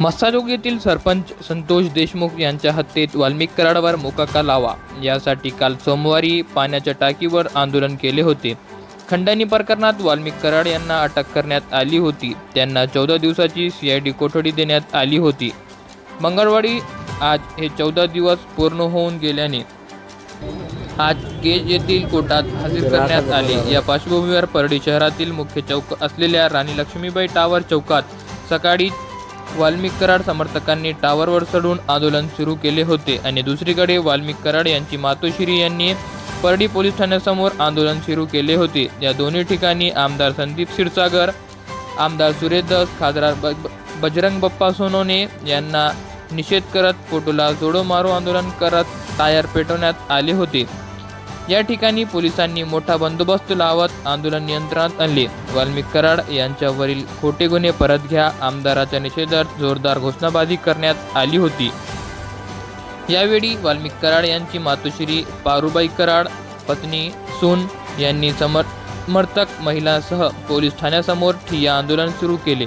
मस्साजोग येथील सरपंच संतोष देशमुख यांच्या हत्येत वाल्मिक कराडवर मोकाका लावा. यासाठी काल सोमवारी पाण्याच्या टाकीवर आंदोलन केले होते. खंडणी प्रकरणात वाल्मिक कराड यांना अटक करण्यात आली होती. त्यांना चौदा दिवसाची सी आय डी कोठडी देण्यात आली होती. मंगळवारी आज हे चौदा दिवस पूर्ण होऊन गेल्याने आज गेज येथील कोर्टात हजर करण्यात आले. या पार्श्वभूमीवर परडी शहरातील मुख्य चौक असलेल्या राणी लक्ष्मीबाई टावर चौकात सकाळी वाल्मिक कराड समर्थकांनी टावरवर चढून आंदोलन सुरू केले होते आणि दुसरीकडे वाल्मिक कराड यांची मातोश्री यांनी परडी पोलीस ठाण्यासमोर आंदोलन सुरू केले होते. या दोन्ही ठिकाणी आमदार संदीप क्षीरसागर आमदार सुरेश दस खासदार ब- ब- बजरंग बप्पा सोनोने यांना निषेध करत फोटोला जोडो मारो आंदोलन करत टायर पेटवण्यात आले होते. या ठिकाणी पोलिसांनी मोठा बंदोबस्त लावत आंदोलन नियंत्रणात आणले. वाल्मिक कराड यांच्यावरील खोटे गुन्हे परत घ्या आमदाराच्या निषेधार्थ जोरदार घोषणाबाजी करण्यात आली होती. यावेळी वाल्मिक कराड यांची मातोश्री पारुबाई कराड पत्नी सून यांनी समर्थक महिलांसह पोलीस ठाण्यासमोर ठिय्या आंदोलन सुरू केले.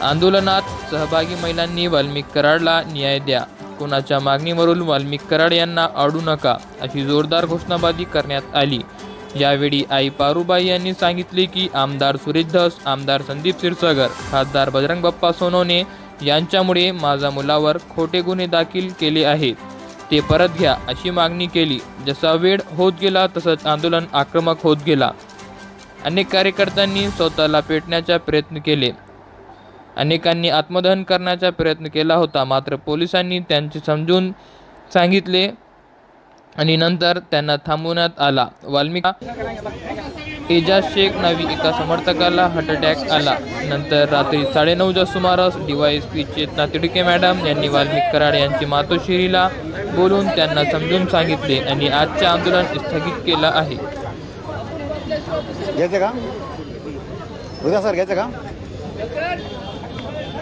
आंदोलनात सहभागी महिलांनी वाल्मिक कराडला न्याय द्या. कोणाच्या मागणीवरून वाल्मिक कराड यांना आडू नका अशी जोरदार घोषणाबाजी करण्यात आली. यावेळी आई पारुबाई यांनी सांगितले की आमदार सुरेश धस आमदार संदीप क्षीरसागर खासदार बजरंग बाप्पा सोनवणे यांच्यामुळे माझ्या मुलावर खोटे गुन्हे दाखल केले आहेत. ते परत घ्या अशी मागणी केली. जसा वेळ होत गेला तसंच आंदोलन आक्रमक होत गेला. अनेक कार्यकर्त्यांनी स्वतःला पेटण्याचा प्रयत्न केले. अनेकांनी आत्मदहन करण्याचा प्रयत्न केला होता. मात्र पोलिसांनी त्यांचे समजून सांगितले आणि नंतर त्यांना थांबवण्यात आला. वाल्मिका एजाज शेख नावी एका समर्थकाला हार्ट अटॅक आला. नंतर रात्री साडेनऊच्या सुमारास DY S P Chetana Tidke madam यांनी वाल्मिक कराड यांची मातोश्रीला बोलून त्यांना समजून सांगितले आणि आजचे आंदोलन स्थगित केलं आहे. घ्यायचं का? उद्या सर घ्यायचं का?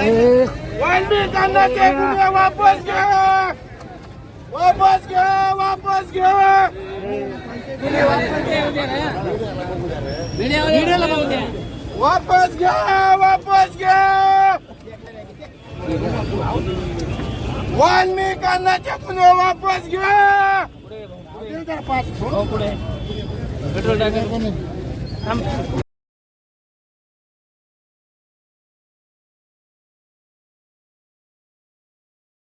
Hey. वाल्मिकांनाचे गुन्हे वापस घ्या. वापस घ्या वापस घ्या. वापस घ्या वापस घ्या. वाल्मिकांनाचे गुन्हे वापस घ्या.